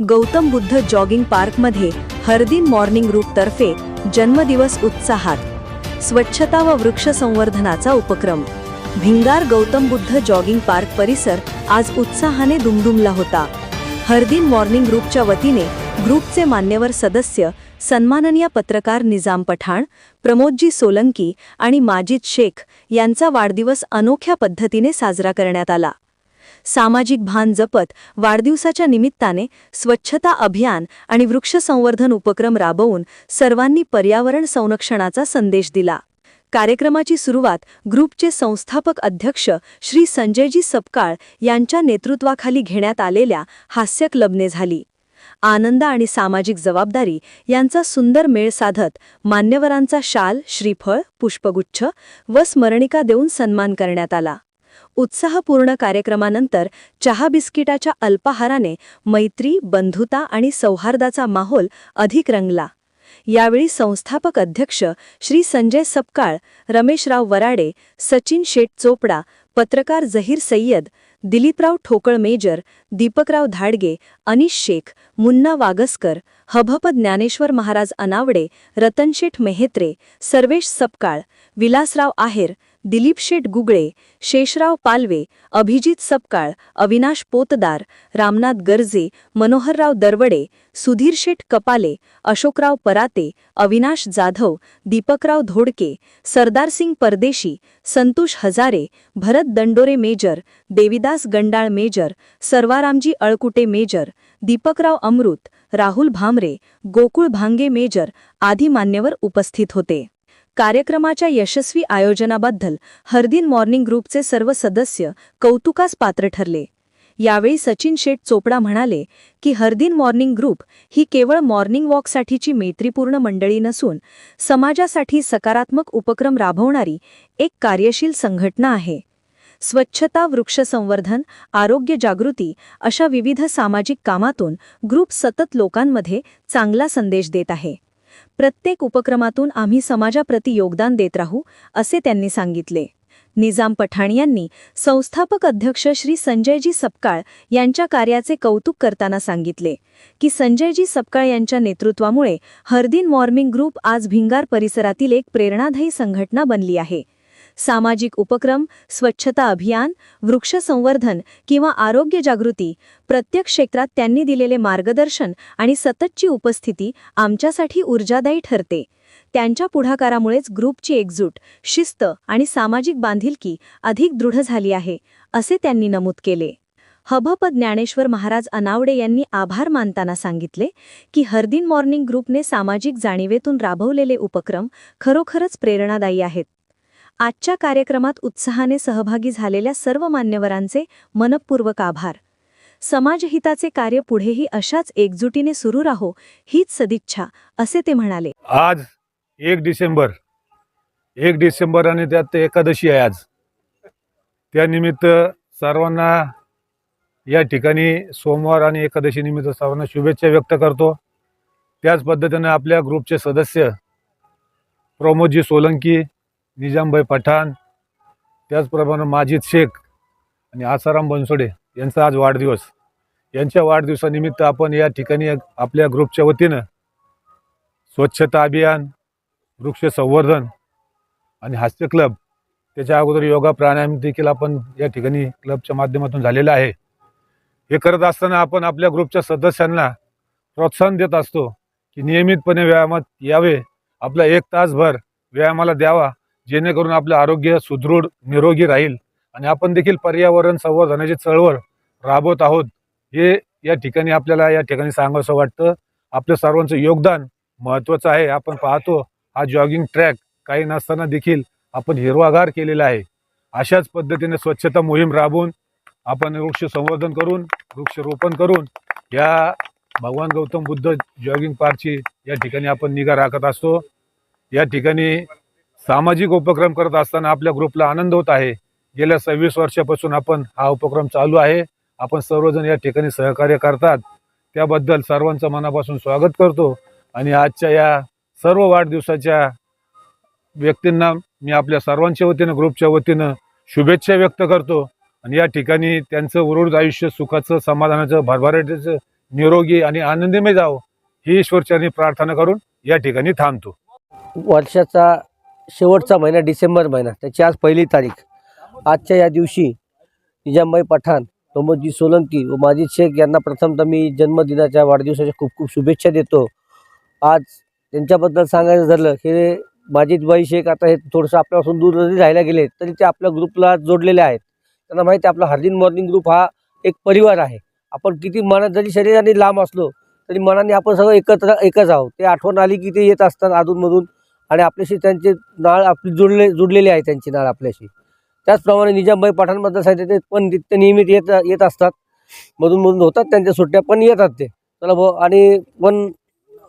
Gautam Buddha jogging पार्कमध्ये हरदिन morning ग्रुपतर्फे जन्मदिवस उत्साहात स्वच्छता व वृक्ष संवर्धनाचा उपक्रम. भिंगार गौतम बुद्ध जॉगिंग पार्क परिसर आज उत्साहाने दुमदुमला होता. हरदिन मॉर्निंग ग्रुपच्या वतीने ग्रुपचे मान्यवर सदस्य सन्माननीय पत्रकार निजाम पठाण प्रमोदजी सोलंकी आणि माजिद शेख यांचा वाढदिवस अनोख्या पद्धतीने साजरा करण्यात आला. सामाजिक भान जपत वाढदिवसाच्या निमित्ताने स्वच्छता अभियान आणि वृक्ष संवर्धन उपक्रम राबवून सर्वांनी पर्यावरण संरक्षणाचा संदेश दिला. कार्यक्रमाची सुरुवात ग्रुपचे संस्थापक अध्यक्ष श्री संजयजी सपकाळ यांच्या नेतृत्वाखाली घेण्यात आलेल्या हास्य क्लबने झाली. आनंद आणि सामाजिक जबाबदारी यांचा सुंदर मेळ साधत मान्यवरांचा शाल श्रीफळ पुष्पगुच्छ व स्मरणिका देऊन सन्मान करण्यात आला. उत्साहपूर्ण कार्यक्रमानंतर चहा बिस्किटाच्या अल्पाहाराने मैत्री बंधुता आणि सौहार्दाचा माहोल अधिक रंगला. यावेळी संस्थापक अध्यक्ष श्री संजय सपकाळ रमेशराव वराडे सचिन शेठ चोपडा पत्रकार Zaheer Syed Diliprao Thokal major Deepakrao Dhadge Anish Shaikh Munna Wagaskar हभप Dnyaneshwar Maharaj Anawade Ratansheth Mehetre Sarvesh Sapkal Vilasrao Aher Dilip Sheth Gugale Sheshrao Palve Abhijit Sapkal Avinash Potdar Ramnath Garje Manoharrao Darawade Sudhir Sheth Kapale Ashokrao Parate Avinash Jadhav Deepakrao Dhodke Sardarsingh Pardeshi Santosh Hazare Bharat Dandore major Devidas Gandal major Sarvaramji Alkute major Deepakrao Amrut Rahul Bhamre Gokul Bhange major आदी मान्यवर उपस्थित होते. कार्यक्रमाच्या यशस्वी आयोजनाबद्दल हरदिन morning ग्रुपचे सर्व सदस्य कौतुकास पात्र ठरले. यावेळी सचिन शेठ चोपडा म्हणाले की हरदिन मॉर्निंग ग्रुप ही केवळ मॉर्निंग वॉकसाठीची मैत्रीपूर्ण मंडळी नसून समाजासाठी सकारात्मक उपक्रम राबवणारी एक कार्यशील संघटना आहे. स्वच्छता वृक्ष संवर्धन आरोग्य जागृती अशा विविध सामाजिक कामातून ग्रुप सतत लोकांमध्ये चांगला संदेश देत आहे. प्रत्येक उपक्रमातून आम्ही समाजाप्रती योगदान देत राहू असे त्यांनी सांगितले. निजाम पठाण यांनी संस्थापक अध्यक्ष श्री संजयजी सपकाळ यांच्या कार्याचे कौतुक करताना सांगितले की संजयजी सपकाळ यांच्या नेतृत्वामुळे हरदिन मॉर्निंग ग्रुप आज भिंगार परिसरातील एक प्रेरणादायी संघटना बनली आहे. सामाजिक उपक्रम स्वच्छता अभियान वृक्ष संवर्धन किंवा आरोग्य जागृती प्रत्येक क्षेत्रात त्यांनी दिलेले मार्गदर्शन आणि सततची उपस्थिती आमच्यासाठी ऊर्जादायी ठरते. त्यांच्या पुढाकारामुळेच ग्रुपची एकजूट शिस्त आणि सामाजिक बांधिलकी अधिक दृढ झाली आहे असे त्यांनी नमूद केले. हभप ज्ञानेश्वर महाराज अनावडे यांनी आभार मानताना सांगितले की हरदिन मॉर्निंग ग्रुपने सामाजिक जाणीवेतून राबवलेले उपक्रम खरोखरच प्रेरणादायी आहेत. आजच्या कार्यक्रमात उत्साहाने सहभागी झालेल्या सर्व मान्यवरांचे मनपूर्वक आभार. समाजहिताचे कार्य पुढेही अशाच एकजुटीने सुरू राहो हीच सदिच्छा असे ते म्हणाले. आज एक डिसेंबर एक डिसेंबर आणि त्यात एकादशी आहे आज. त्यानिमित्त सर्वांना या ठिकाणी सोमवार आणि एकादशी निमित्त सर्वांना शुभेच्छा व्यक्त करतो. त्याच पद्धतीने आपल्या ग्रुपचे सदस्य प्रमोदजी सोलंकी निजामभाई पठाण त्याचप्रमाणे माजिद शेख आणि आसाराम बनसोडे यांचा आज वाढदिवस. यांच्या वाढदिवसानिमित्त आपण या ठिकाणी आपल्या ग्रुपच्या वतीनं स्वच्छता अभियान वृक्ष संवर्धन आणि हास्य क्लब त्याच्या अगोदर योगा प्राणायाम देखील आपण या ठिकाणी क्लबच्या माध्यमातून झालेलं आहे. हे करत असताना आपण आपल्या ग्रुपच्या सदस्यांना प्रोत्साहन देत असतो की नियमितपणे व्यायामात यावे. आपला एक तासभर व्यायामाला द्यावा. जेणेकरून आपलं आरोग्य सुदृढ निरोगी राहील आणि आपण देखील पर्यावरण संवर्धनाची चळवळ राबवत आहोत. हे या ठिकाणी आपल्याला या ठिकाणी सांगावंसं वाटतं. आपलं सर्वांचं योगदान महत्त्वाचं आहे. आपण पाहतो हा जॉगिंग ट्रॅक काही नसताना देखील आपण हिरवागार केलेला आहे. अशाच पद्धतीने स्वच्छता मोहीम राबवून आपण वृक्ष संवर्धन करून वृक्षरोपण करून या भगवान गौतम बुद्ध जॉगिंग पार्कची या ठिकाणी आपण निगा राखत असतो. या ठिकाणी सामाजिक उपक्रम करत असताना आपल्या ग्रुपला आनंद होत आहे. गेल्या सव्वीस वर्षापासून आपण हा उपक्रम चालू आहे. आपण सर्वजण या ठिकाणी सहकार्य करतात. त्याबद्दल सर्वांचं मनापासून स्वागत करतो आणि आजच्या या सर्व वाढदिवसाच्या व्यक्तींना मी आपल्या सर्वांच्या वतीनं ग्रुपच्या वतीनं शुभेच्छा व्यक्त करतो. आणि या ठिकाणी त्यांचं उर्वरित आयुष्य सुखाचं समाधानाचं भरभराटीचं निरोगी आणि आनंदीमय जावं ही ईश्वरचरणी प्रार्थना करून या ठिकाणी थांबतो. वर्षाचा शेवटचा महिना डिसेंबर महिना त्याची आज पहिली तारीख. आजच्या या दिवशी निजामबाई पठाण प्रमोदजी सोलंकी व माजिद शेख यांना प्रथमतः मी जन्मदिनाच्या वाढदिवसाच्या खूप खूप शुभेच्छा देतो. आज त्यांच्याबद्दल सांगायचं झालं हे माजिदबाई शेख आता हे थोडंसं आपल्यापासून दूर जरी राहायला गेले तरी ते आपल्या ग्रुपला जोडलेले आहेत. त्यांना माहिती आहे आपला हर्दिन मॉर्निंग ग्रुप हा एक परिवार आहे. आपण किती मनात जरी शरीराने लांब असलो तरी मनाने आपण सगळं एकत्र एकच आहोत. ते आठवण आली की ते येत असतात अधूनमधून. आणि आपल्याशी त्यांचे नाळ आपली जुळले जुडलेली आहे त्यांची नाळ आपल्याशी. त्याचप्रमाणे निजामबाई पठाणबद्दल सांगितले ते पण ते नियमित येत येत असतात. मधून मधून होतात त्यांच्या सुट्ट्या पण येतात ते. चला भाऊ आणि पण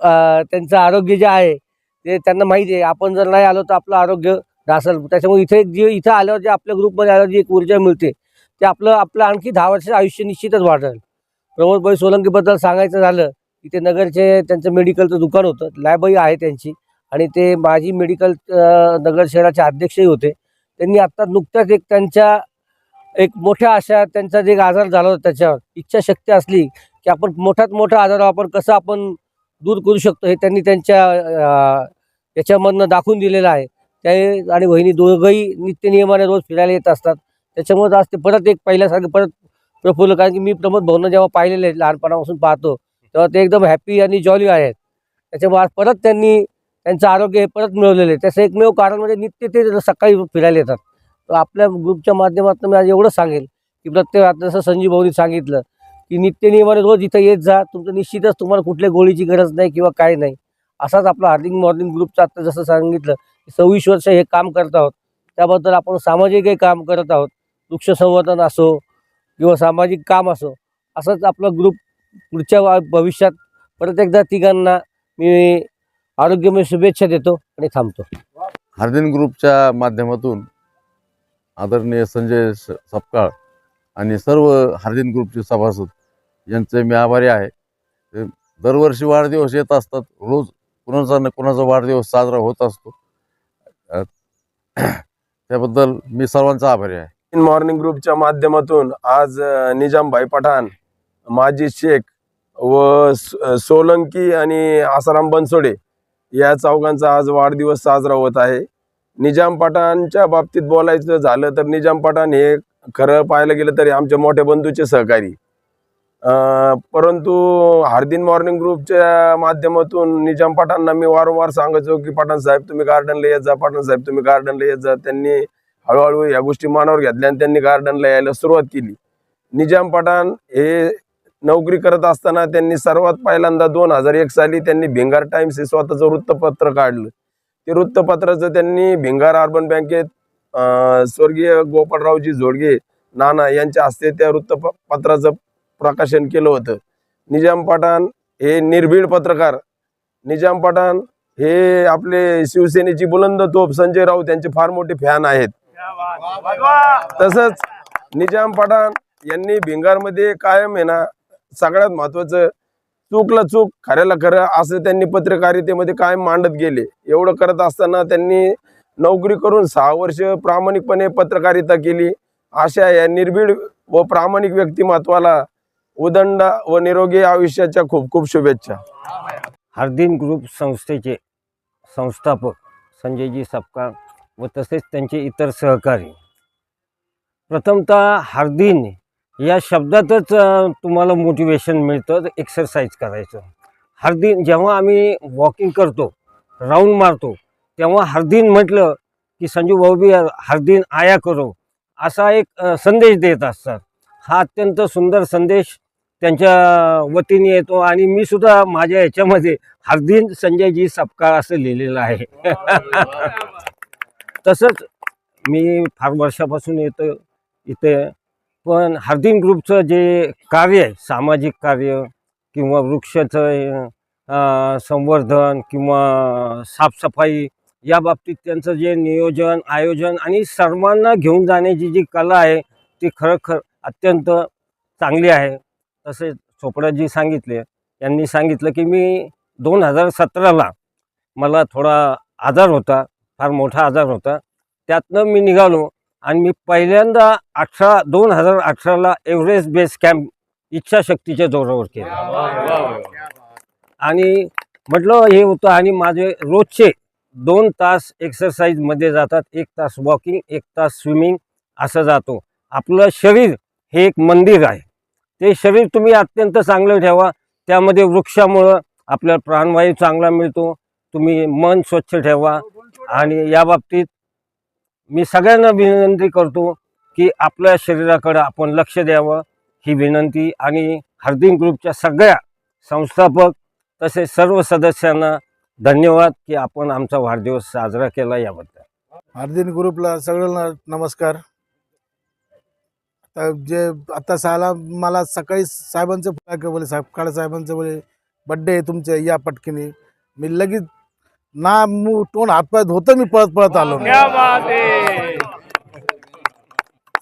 त्यांचं आरोग्य जे आहे ते त्यांना माहिती आहे. आपण जर नाही आलो तर आपलं आरोग्य ढासल त्याच्यामुळे इथे जे इथं आल्यावर जे आपल्या ग्रुपमध्ये आल्यावर जी एक ऊर्जा मिळते ते आपलं आपलं आणखी दहा वर्षाचं आयुष्य निश्चितच वाढेल. प्रमोदभाई सोलंकीबद्दल सांगायचं झालं इथे नगरचे त्यांचं मेडिकलचं दुकान होतं. लायबाई आहे त्यांची. आणि ते माजी मेडिकल नगर शहराचे अध्यक्षही होते. त्यांनी आत्ता नुकत्याच एक त्यांच्या एक मोठ्या अशा त्यांचा जे एक आजार झाला होता त्याच्यावर इच्छाशक्ती असली की आपण मोठ्यात मोठा आजार आपण कसं आपण दूर करू शकतो हे त्यांनी त्यांच्या याच्यामधनं दाखवून दिलेलं आहे. त्या आणि वहिनी दोघंही नित्यनियमाने रोज फिरायला येत असतात. त्याच्यामुळे आज ते परत एक पहिल्यासारखं परत प्रफुल्ल कारण की मी प्रमोद भवन जेव्हा पाहिलेले लहानपणापासून पाहतो तेव्हा ते एकदम हॅपी आणि जॉली आहेत. त्याच्यामुळे आज परत त्यांनी त्यांचं आरोग्य हे परत मिळवलेलं आहे. त्याचं एकमेव कारण म्हणजे नित्य ते सकाळी फिरायला येतात. तर आपल्या ग्रुपच्या माध्यमातून मी आज एवढं सांगेल की प्रत्येक आता जसं संजीव भाऊनी सांगितलं की नित्यनियमाने रोज इथं येत जा. तुमचं निश्चितच तुम्हाला कुठल्या गोळीची गरज नाही किंवा काय नाही. असाच आपला हार्दिक मॉर्निंग ग्रुपचं आता जसं सांगितलं की सव्वीस वर्ष हे काम करत आहोत. त्याबद्दल आपण सामाजिकही काम करत आहोत. वृक्ष संवर्धन असो किंवा सामाजिक काम असो असंच आपलं ग्रुप पुढच्या भविष्यात परत एकदा तिघांना मी आरोग्यमय शुभेच्छा देतो आणि थांबतो. हार्दिन ग्रुपच्या माध्यमातून आदरणीय संजय सपकाळ आणि सर्व हार्दिन ग्रुपचे सभासद यांचे मी आभारी आहे. दरवर्षी वाढदिवस येत असतात. रोज कुणाचा न कुणाचा वाढदिवस साजरा होत असतो. त्याबद्दल मी सर्वांचा आभारी आहे. इन मॉर्निंग ग्रुपच्या माध्यमातून आज निजामभाई पठाण माजी शेख व स- सोलंकी आणि आसाराम बनसोडे या चौघांचा आज वाढदिवस साजरा होत आहे. निजाम पठाणच्या बाबतीत बोलायचं झालं तर निजाम पठाण हे खरं पाहायला गेलं तरी आमच्या मोठ्या बंधूचे सहकारी. परंतु हार्दिन मॉर्निंग ग्रुपच्या माध्यमातून निजाम पठाणना मी वारंवार सांगायचो की पठाण साहेब तुम्ही गार्डनला येत जा पठाण साहेब तुम्ही गार्डनला येत जा. त्यांनी हळूहळू या गोष्टी मनावर घेतल्या आणि त्यांनी गार्डनला यायला सुरुवात केली. निजाम पठाण हे नोकरी करत असताना त्यांनी सर्वात पहिल्यांदा दोन हजार एक साली त्यांनी भिंगार टाइम्स हे स्वतःचं वृत्तपत्र काढलं. ते वृत्तपत्राचं त्यांनी भिंगार अर्बन बँकेत स्वर्गीय गोपाळरावजी जोडगे नाना यांच्या हस्ते त्या वृत्तपत्राचं प्रकाशन केलं होतं. निजाम पठाण हे निर्भीड पत्रकार. निजाम पठाण हे आपले शिवसेनेची बुलंद तोप संजय राऊत यांचे फार मोठे फॅन आहेत. तसंच निजाम पठाण यांनी भिंगारमध्ये कायम आहे ना सगळ्यात महत्वाचं चूकला चूक खऱ्याला खरं असं त्यांनी पत्रकारितेमध्ये कायम मांडत गेले. एवढं करत असताना त्यांनी नोकरी करून सहा वर्ष प्रामाणिकपणे पत्रकारिता केली. अशा या निर्भीड व प्रामाणिक व्यक्तिमत्वाला उदंड व निरोगी आयुष्याच्या खूप खूप शुभेच्छा. हार्दिन ग्रुप संस्थेचे संस्थापक संजयजी सपकाळ व तसेच त्यांचे इतर सहकारी. प्रथमतः हार्दिन या शब्दातच तुम्हाला मोटिवेशन मिळतं. एक्सरसाइज करायचं. हरदिन जेव्हा आम्ही वॉकिंग करतो राऊंड मारतो तेव्हा हरदिन म्हटलं की संजू भाऊ बी आया करो. असा एक संदेश देत असतात. हा अत्यंत सुंदर संदेश त्यांच्या वतीने येतो आणि मी सुद्धा माझ्या याच्यामध्ये हरदिन संजयजी सपकाळ असं लिहिलेलं आहे. तसंच मी फार वर्षापासून येतो इथे पण हार्दिन ग्रुपचं जे कार्य आहे सामाजिक कार्य किंवा वृक्षाचं संवर्धन किंवा साफसफाई या बाबतीत त्यांचं जे नियोजन आयोजन आणि सर्वांना घेऊन जाण्याची जी कला आहे ती खरोखर अत्यंत चांगली आहे. तसेच चोपडाजी सांगितले. यांनी सांगितलं की मी दोन हजार सतराला मला थोडा आजार होता फार मोठा आजार होता. त्यातनं मी निघालो. आणि मी पहिल्यांदा अठरा दोन हजार अठराला एव्हरेस्ट बेस कॅम्प इच्छाशक्तीच्या जोरावर केलं. आणि म्हटलं हे होतं आणि माझे रोजचे दोन तास एक्सरसाइजमध्ये जातात. एक तास वॉकिंग एक तास स्विमिंग असं जातो. आपलं शरीर हे एक मंदिर आहे. ते शरीर तुम्ही अत्यंत चांगलं ठेवा. त्यामध्ये वृक्षामुळं आपल्याला प्राणवायू चांगला मिळतो. तुम्ही मन स्वच्छ ठेवा. आणि या बाबतीत मी सगळ्यांना विनंती करतो की आपल्या शरीराकडे आपण लक्ष द्यावं. ही विनंती आणि हर्दिन ग्रुपच्या सगळ्या संस्थापक तसेच सर्व सदस्यांना धन्यवाद की आपण आमचा वाढदिवस साजरा केला याबद्दल. हार्दिन ग्रुपला सगळ्यांना नमस्कार. आता जे आता साला मला सकाळी साहेबांचं बोले साहेब काळे साहेबांचं बोले बड्डे आहे तुमचे या पटकीने. मी लगेच ना मू तोंड हातपाय धुतं मी पळत पळत आलो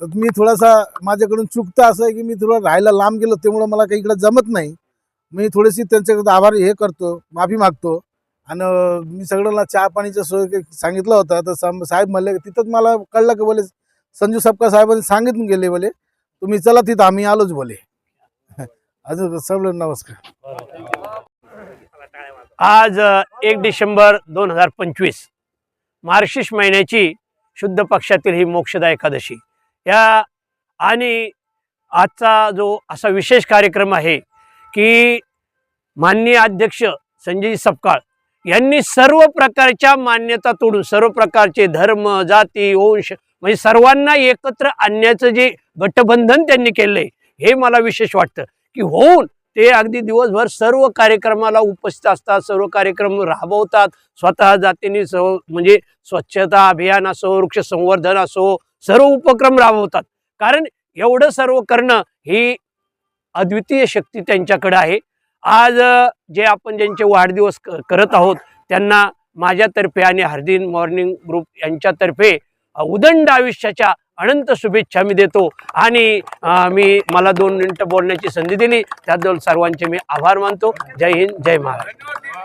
तर मी थोडासा माझ्याकडून चुकतं असं आहे की मी थोडं राहायला लांब गेलो त्यामुळं मला काही इकडं जमत नाही. मी थोडीशी त्यांच्याकडे आभार हे करतो माफी मागतो. आणि मी सगळ्यांना चहा पाणीचं सोय सांगितलं होतं तर साहेब म्हणले तिथंच मला कळलं की बोले? संजू सपका साहेबांनी सांगितून गेले बोले तुम्ही चला तिथं आम्ही आलोच बोले. अजून सगळं नमस्कार. आज एक डिसेंबर दोन हजार पंचवीस मार्गशीर्ष महिन्याची शुद्ध पक्षातील ही मोक्षदा एकादशी. या आणि आजचा जो असा विशेष कार्यक्रम आहे की माननीय अध्यक्ष संजय सपकाळ यांनी सर्व प्रकारच्या मान्यता तोडून सर्व प्रकारचे धर्म जाती वंश म्हणजे सर्वांना एकत्र आणण्याचं जे गटबंधन त्यांनी केलंय हे मला विशेष वाटतं की होऊन ते अगदी दिवसभर सर्व कार्यक्रमाला उपस्थित असतात सर्व कार्यक्रम राबवतात. स्वतः जातीने सव म्हणजे स्वच्छता अभियान असो वृक्ष संवर्धन असो सर्व उपक्रम राबवतात. कारण एवढं सर्व करणं ही अद्वितीय शक्ती त्यांच्याकडे आहे. आज जे आपण ज्यांचे वाढदिवस करत आहोत त्यांना माझ्यातर्फे आणि हरदिन मॉर्निंग ग्रुप यांच्यातर्फे उदंड आयुष्याच्या अनंत शुभेच्छा मी देतो. आणि मी मला दोन मिनटं बोलण्याची संधी दिली. त्याबद्दल सर्वांचे मी आभार मानतो. जय हिंद जय महाराष्ट्र.